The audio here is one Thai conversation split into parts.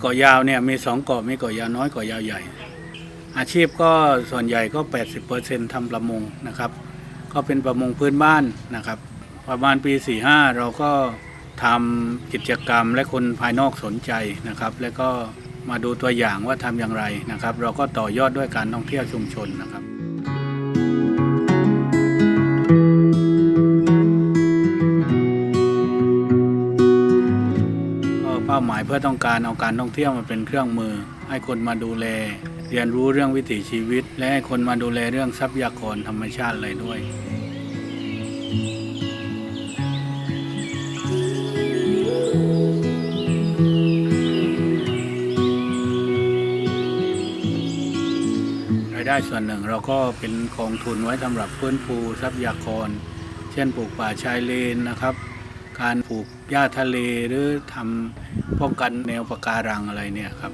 เกาะยาวเนี่ยมีสองเกาะมีเกาะยาวน้อยเกาะยาวใหญ่ อาชีพก็ส่วนใหญ่ก็ 80%ทำประมงนะครับ ก็เป็นประมงพื้นบ้านนะครับ ประมาณปี 45 เราก็ทำกิจกรรมและคนภายนอกสนใจนะครับ แล้วก็มาดูตัวอย่างว่าทำอย่างไรนะครับ เราก็ต่อยอดด้วยการท่องเที่ยวชุมชนนะครับ เป้าหมายเพื่อต้องการเอาการท่องเที่ยวมาเป็นเครื่องมือ ให้คนมาดูแล เรียนรู้เรื่องวิถีชีวิต และให้คนมาดูแลเรื่องทรัพยากรธรรมชาติเลยด้วยรายได้ส่วนหนึ่งเราก็เป็นกองทุนไว้สำหรับฟื้นฟูทรัพยากร เช่นปลูกป่าชายเลนนะครับ การปลูกหญ้าทะเลหรือทำป้องกันแนวปะการังอะไรเนี่ยครับ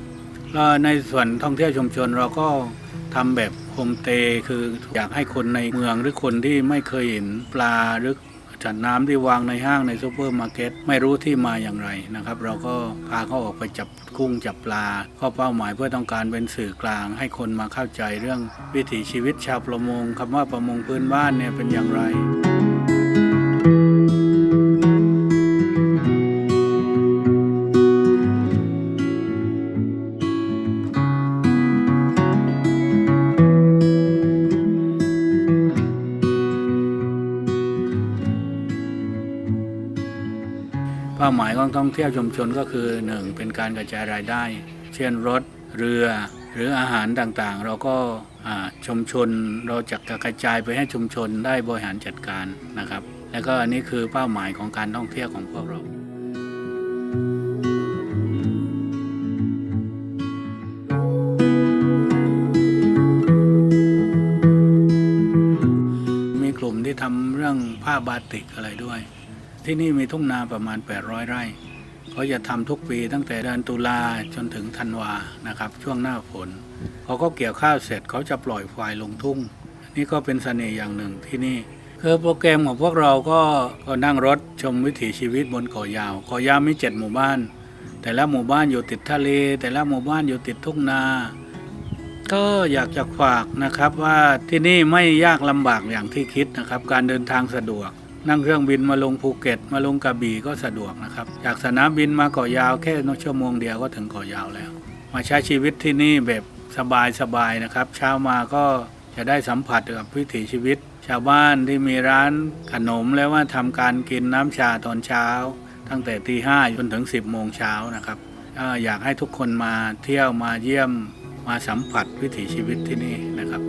แล้วในส่วนท่องเที่ยวชุมชนเราก็ทำแบบโฮมสเตย์คืออยากให้คนในเมืองหรือคนที่ไม่เคยเห็นปลาหรือจัดน้ำที่วางในห้างในซูเปอร์มาร์เก็ตไม่รู้ที่มาอย่างไรนะครับ เราก็พาเขาออกไปจับกุ้งจับปลาข้อเป้าหมายเพื่อต้องการเป็นสื่อกลาง ให้คนมาเข้าใจเรื่องวิถีชีวิตชาวประมงคำว่าประมงพื้นบ้านเนี่ยเป็นอย่างไร เป้าหมายของท่องเที่ยวชุมชนก็คือ 1. เป็นการกระจายรายได้ เช่นรถเรือหรืออาหารต่างๆ เราก็ชุมชนเราจะกระจายไปให้ชุมชนได้บริหารจัดการนะครับ แล้วก็อันนี้คือเป้าหมายของการท่องเที่ยวของพวกเรามีกลุ่มที่ทำเรื่องผ้าบาติกอะไรด้วย ที่นี่มีทุ่งนาประมาณ 800 ไร่เขาจะทำทุกปีตั้งแต่เดือนตุลาจนถึงธันวานะครับ ช่วงหน้าฝนเขาก็เกี่ยวข้าวเสร็จเขาจะปล่อยควายลงทุ่ง นี่ก็เป็นเสน่ห์อย่างหนึ่งที่นี่คือโปรแกรมของพวกเราก็ก็นั่งรถชมวิถีชีวิตบนเกาะยาวเกาะยาวมีเจ็ดหมู่บ้าน แต่ละหมู่บ้านอยู่ติดทะเล แต่ละหมู่บ้านอยู่ติดทุ่งนา ก็อยากจะฝากนะครับว่าที่นี่ไม่ยากลำบากอย่างที่คิดนะครับ การเดินทางสะดวก นั่งเครื่องบินมาลงภูเก็ต มาลงกระบี่ก็สะดวกนะครับ จากสนามบินมาเกาะยาวแค่ชั่วโมงเดียวก็ถึงเกาะยาวแล้ว มาใช้ชีวิตที่นี่แบบสบายๆนะครับ เช้ามาก็จะได้สัมผัสกับวิถีชีวิต ชาวบ้านที่มีร้านขนมแล้วว่าทำการกินน้ำชาตอนเช้า ตั้งแต่ตีห้าจนถึง 10โมงเช้านะครับอยากให้ทุกคนมาเที่ยวมาเยี่ยมมาสัมผัสวิถีชีวิตที่นี่นะครับ